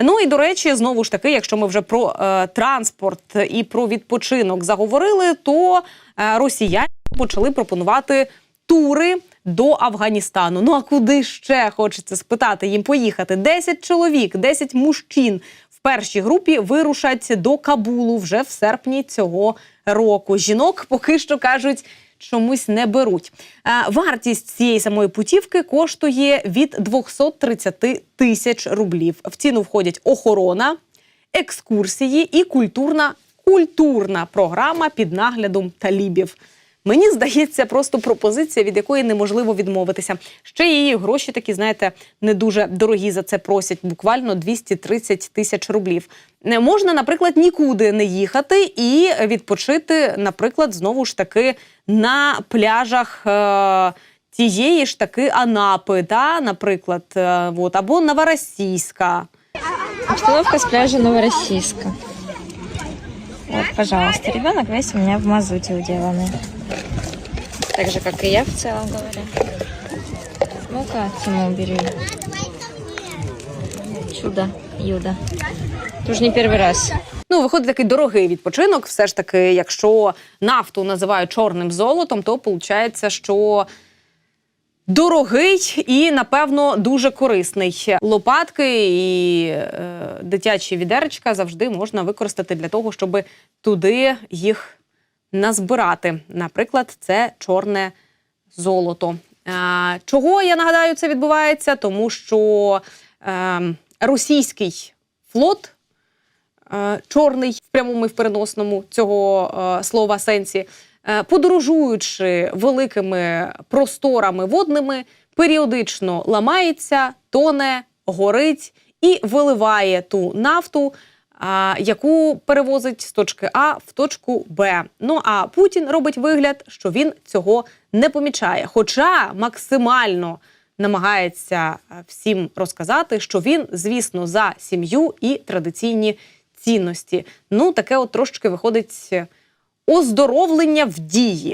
Ну і до речі, знову ж таки, якщо ми вже про е, транспорт і про відпочинок заговорили, то е, росіяни почали пропонувати тури до Афганістану. Ну а куди ще хочеться спитати їм поїхати? 10 чоловік, 10 мужчин в першій групі вирушать до Кабулу вже в серпні цього року. Жінок поки що кажуть. Чомусь не беруть. Е, Вартість цієї самої путівки коштує від 230 тисяч рублів. В ціну входять охорона, екскурсії і культурна культурна програма під наглядом талібів. Мені здається, просто пропозиція, від якої неможливо відмовитися. Ще її гроші такі, знаєте, не дуже дорогі за це просять, буквально 230 тисяч рублів. Не можна, наприклад, нікуди не їхати і відпочити, наприклад, знову ж таки на пляжах. Е- Тієї ж таки Анапи, да, наприклад, е, от, або Новоросійська. Обстановка с пляжа Новороссийска. Вот, пожалуйста, ребенок весь у меня в мазуте уделанный. Так же, как и я в целом говоря. Ну-ка, Тиму убери. Чудо, Юда. Это уже не первый раз. Ну, виходить такий дорогий відпочинок. Все ж таки, якщо нафту називають чорним золотом, то виходить, що дорогий і, напевно, дуже корисний. Лопатки і е, дитячі відеречка завжди можна використати для того, щоб туди їх назбирати. Наприклад, це чорне золото. А, чого я нагадаю, це відбувається? Тому що е, російський флот е, чорний в прямому і в переносному цього е, слова сенсі, е, подорожуючи великими просторами водними, періодично ламається, тоне, горить і виливає ту нафту, яку перевозить з точки А в точку Б. Ну а Путін робить вигляд, що він цього не помічає, хоча максимально намагається е, всім розказати, що він, звісно, за сім'ю і традиційні цінності. Ну, таке от трошечки виходить е, оздоровлення в дії.